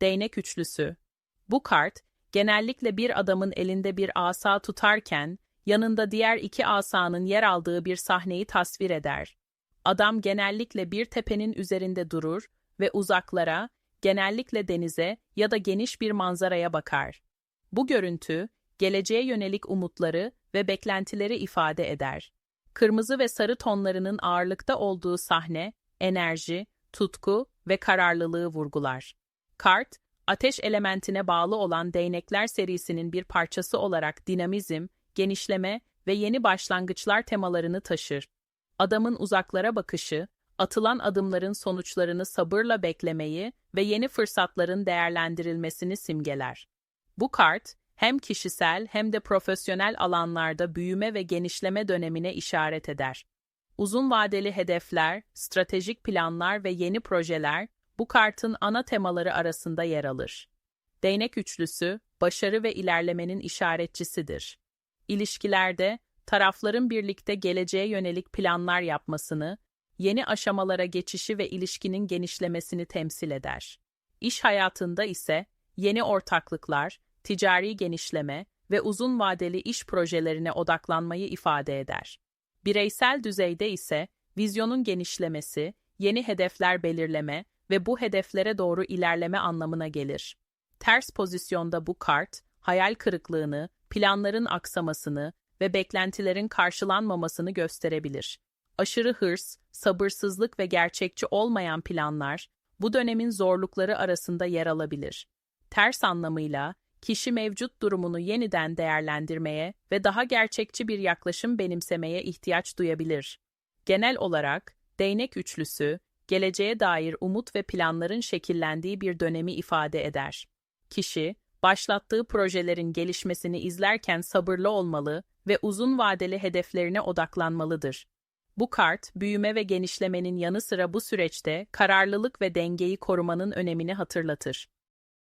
Değnek üçlüsü. Bu kart, genellikle bir adamın elinde bir asa tutarken, yanında diğer iki asanın yer aldığı bir sahneyi tasvir eder. Adam genellikle bir tepenin üzerinde durur ve uzaklara, genellikle denize ya da geniş bir manzaraya bakar. Bu görüntü, geleceğe yönelik umutları ve beklentileri ifade eder. Kırmızı ve sarı tonlarının ağırlıkta olduğu sahne, enerji, tutku ve kararlılığı vurgular. Kart, ateş elementine bağlı olan değnekler serisinin bir parçası olarak dinamizm, genişleme ve yeni başlangıçlar temalarını taşır. Adamın uzaklara bakışı, atılan adımların sonuçlarını sabırla beklemeyi ve yeni fırsatların değerlendirilmesini simgeler. Bu kart, hem kişisel hem de profesyonel alanlarda büyüme ve genişleme dönemine işaret eder. Uzun vadeli hedefler, stratejik planlar ve yeni projeler bu kartın ana temaları arasında yer alır. Değnek üçlüsü, başarı ve ilerlemenin işaretçisidir. İlişkilerde, tarafların birlikte geleceğe yönelik planlar yapmasını, yeni aşamalara geçişi ve ilişkinin genişlemesini temsil eder. İş hayatında ise yeni ortaklıklar, ticari genişleme ve uzun vadeli iş projelerine odaklanmayı ifade eder. Bireysel düzeyde ise vizyonun genişlemesi, yeni hedefler belirleme ve bu hedeflere doğru ilerleme anlamına gelir. Ters pozisyonda bu kart, hayal kırıklığını, planların aksamasını ve beklentilerin karşılanmamasını gösterebilir. Aşırı hırs, sabırsızlık ve gerçekçi olmayan planlar bu dönemin zorlukları arasında yer alabilir. Ters anlamıyla kişi mevcut durumunu yeniden değerlendirmeye ve daha gerçekçi bir yaklaşım benimsemeye ihtiyaç duyabilir. Genel olarak, değnek üçlüsü, geleceğe dair umut ve planların şekillendiği bir dönemi ifade eder. Kişi, başlattığı projelerin gelişmesini izlerken sabırlı olmalı ve uzun vadeli hedeflerine odaklanmalıdır. Bu kart, büyüme ve genişlemenin yanı sıra bu süreçte kararlılık ve dengeyi korumanın önemini hatırlatır.